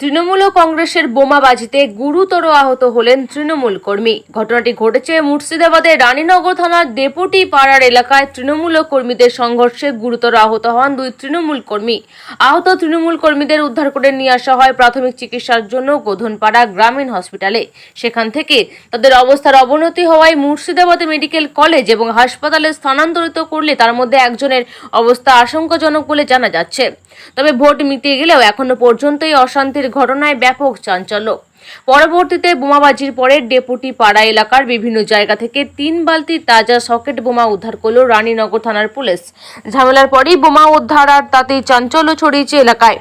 তৃণমূল কংগ্রেসের বোমাবাজিতে গুরুতর আহত হলেন তৃণমূল কর্মী। ঘটনাটি ঘটেছে মুর্শিদাবাদের রানীনগর থানার ডেপুটি পাড়ার এলাকায়। তৃণমূল ও কর্মীদের সংঘর্ষে গুরুতর আহত হন দুই তৃণমূল কর্মী। আহত তৃণমূল কর্মীদের উদ্ধার করে নিয়ে আসা হয় প্রাথমিক চিকিৎসার জন্য গোধনপাড়া গ্রামীণ হসপিটালে। সেখান থেকে তাদের অবস্থার অবনতি হওয়ায় মুর্শিদাবাদ মেডিকেল কলেজ এবং হাসপাতালে স্থানান্তরিত করলে তার মধ্যে একজনের অবস্থা আশঙ্কাজনক বলে জানা যাচ্ছে। তবে ভোট মিটিয়ে গেলেও এখনও পর্যন্তই অশান্তির ঘটনায় ব্যাপক চাঞ্চল্য। পরবর্তীতে বোমাবাজির পরে ডেপুটি পাড়া এলাকার বিভিন্ন জায়গা থেকে তিন বালতি তাজা সকেট বোমা উদ্ধার করল রানীনগর থানার পুলিশ। ঝামেলার পরেই বোমা উদ্ধার আর তাতেই চাঞ্চল্য ছড়িয়েছে এলাকায়।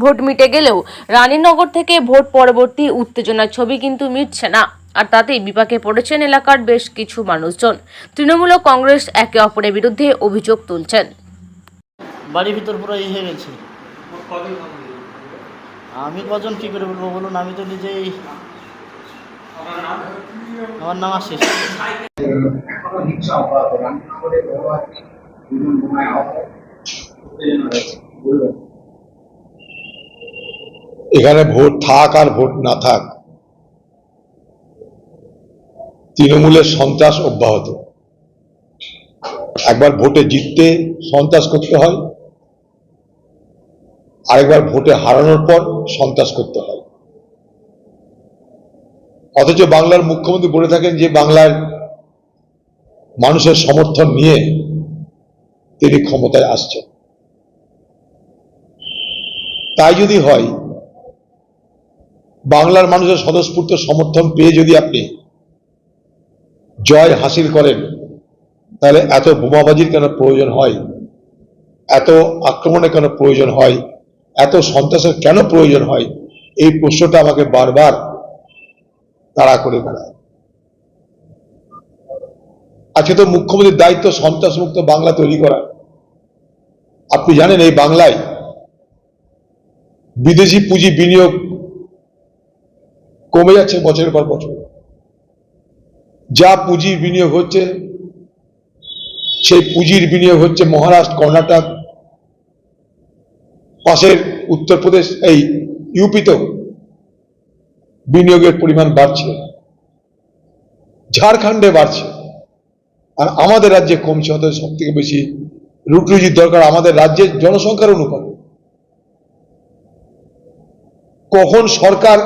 ভোট মিটে গেলেও রানীনগর থেকে ভোট পরবর্তী উত্তেজনার ছবি কিন্তু মিটছে না। আর তাতেই বিপাকে পড়েছেন এলাকার বেশ কিছু মানুষজন। তৃণমূল ও কংগ্রেস একে অপরের বিরুদ্ধে অভিযোগ তুলছেন। বাড়ির ভিতর পুরো এই হয়ে গেছে। আমি কজন কী করে বলব বলুন? আমি তো নিজেই আমার নাম বলবেন এখানে ভোট থাক আর ভোট না থাক, তৃণমূলের সন্ত্রাস অব্যাহত। একবার ভোটে জিততে সন্ত্রাস করতে হয় আরেকবার ভোটে হারানোর পর সন্ত্রাস করতে হয়। অথচ বাংলার মুখ্যমন্ত্রী বলে থাকেন যে, বাংলার মানুষের সমর্থন নিয়ে তিনি ক্ষমতায় আসছেন। তাই যদি হয়, বাংলার মানুষের স্বতঃস্ফূর্ত সমর্থন পেয়ে যদি আপনি জয় হাসিল করেন, তাহলে এত বোমাবাজির কেন প্রয়োজন হয়? এত আক্রমণের কেন প্রয়োজন হয়? এত সন্ত্রাসের কেন প্রয়োজন হয়? এই প্রশ্নটা আমাকে বারবার তাড়া করে বেড়ায়। আজকে তো মুখ্যমন্ত্রীর দায়িত্ব সন্ত্রাস মুক্ত বাংলা তৈরি করা। আপনি জানেন এই বাংলায় বিদেশি পুঁজি বিনিয়োগ কমে যাচ্ছে বছরের পর বছর। যা পুঁজি বিনিয়োগ হচ্ছে, সেই পুঁজির বিনিয়োগ হচ্ছে মহারাষ্ট্র, কর্ণাটক পাশের উত্তরপ্রদেশ, এই ইউপিতেও বিনিয়োগের পরিমাণ বাড়ছে। ঝাড়খণ্ডে বাড়ছে। আর আমাদের রাজ্যে কমছে অত সব থেকে বেশি রুটরুজির দরকার আমাদের রাজ্যের জনসংখ্যার অনুপাতে। কখন সরকার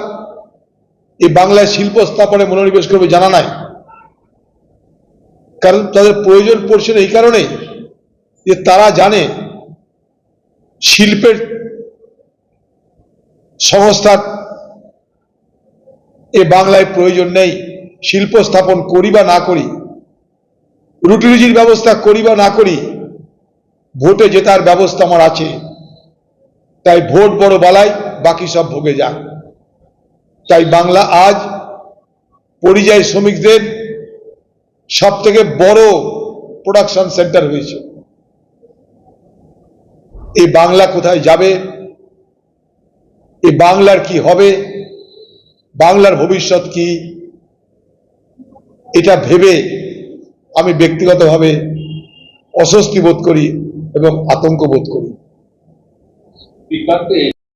এই বাংলায় শিল্প স্থাপনে মনোনিবেশ করবে জানা নাই। কারণ তাদের প্রয়োজন পড়ছে না এই কারণে যে তারা জানে শিল্পের সংস্থার এ বাংলায় প্রয়োজন নেই। শিল্প স্থাপন করি বা না করি রুটি রুজির ব্যবস্থা করি বা না করি, ভোটে জেতার ব্যবস্থা আমার আছে। তাই ভোট বড় বালাই, বাকি সব ভোগে যাক। তাই বাংলা আজ পরিযায়ী শ্রমিকদের সব থেকে বড় প্রোডাকশন সেন্টার হয়েছে। এই বাংলা কোথায় যাবে? এই বাংলার কি হবে? বাংলার ভবিষ্যৎ কি? এটা ভেবে আমি ব্যক্তিগতভাবে অস্বস্তি বোধ করি এবং আতঙ্ক বোধ করি।